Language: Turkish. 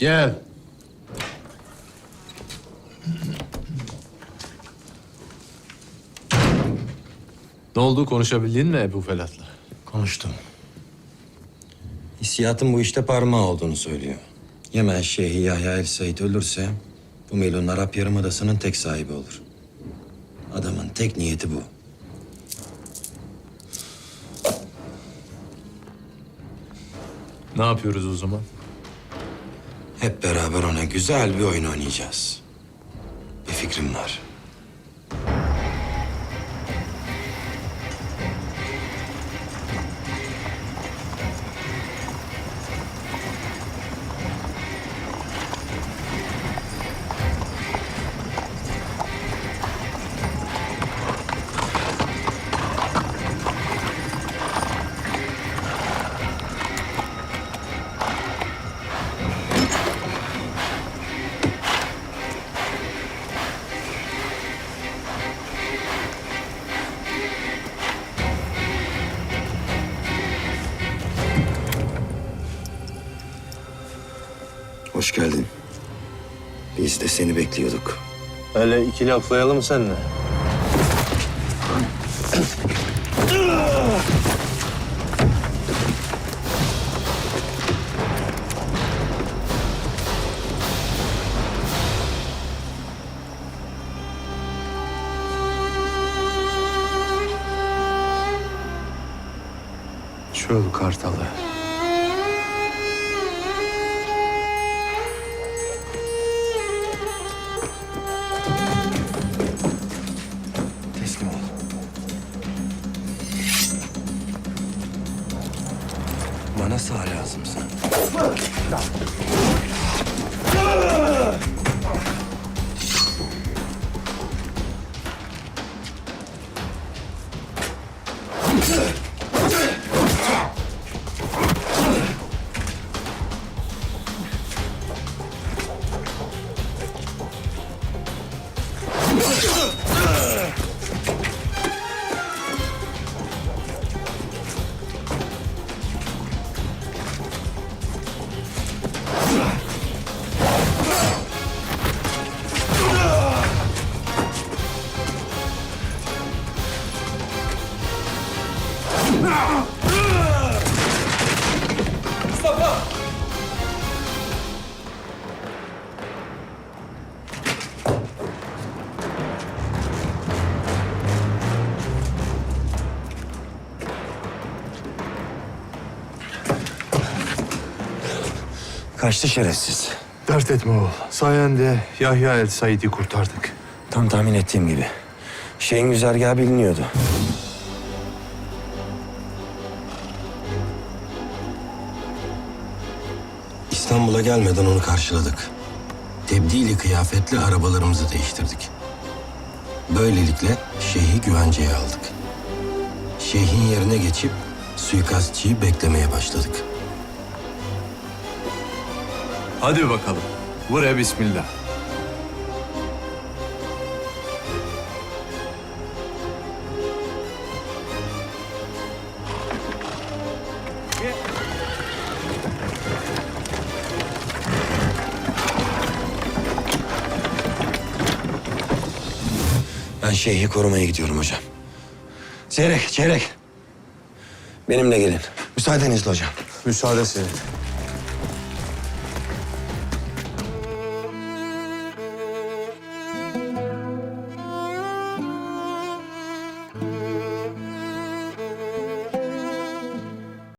Gel. Ne oldu? Konuşabildin mi Ebu Felat'la? Konuştum. Hissiyatın bu işte parmağı olduğunu söylüyor. Yemen Şeyhi Yahya El Said ölürse bu Melun Arap Yarımadası'nın tek sahibi olur. Adamın tek niyeti bu. Ne yapıyoruz o zaman? Hep beraber ona güzel bir oyun oynayacağız. Bir fikrim var. Hoş geldin. Biz de seni bekliyorduk. Öyle iki laflayalım seninle. Çöl kartalı. Bana sağ lazımsın. Kaçtı şerefsiz. Dert etme oğul. Sayende Yahya El Said'i kurtardık. Tam tahmin ettiğim gibi. Şeyin güzergahı biliniyordu. İstanbul'a gelmeden onu karşıladık. Tebdili kıyafetle arabalarımızı değiştirdik. Böylelikle şeyhi güvenceye aldık. Şeyhin yerine geçip suikastçıyı beklemeye başladık. Hadi bakalım. Buraya bismillah. Ben şeyhi korumaya gidiyorum hocam. Çeyrek, çeyrek. Benimle gelin. Müsaadenizle hocam. Müsaade senin.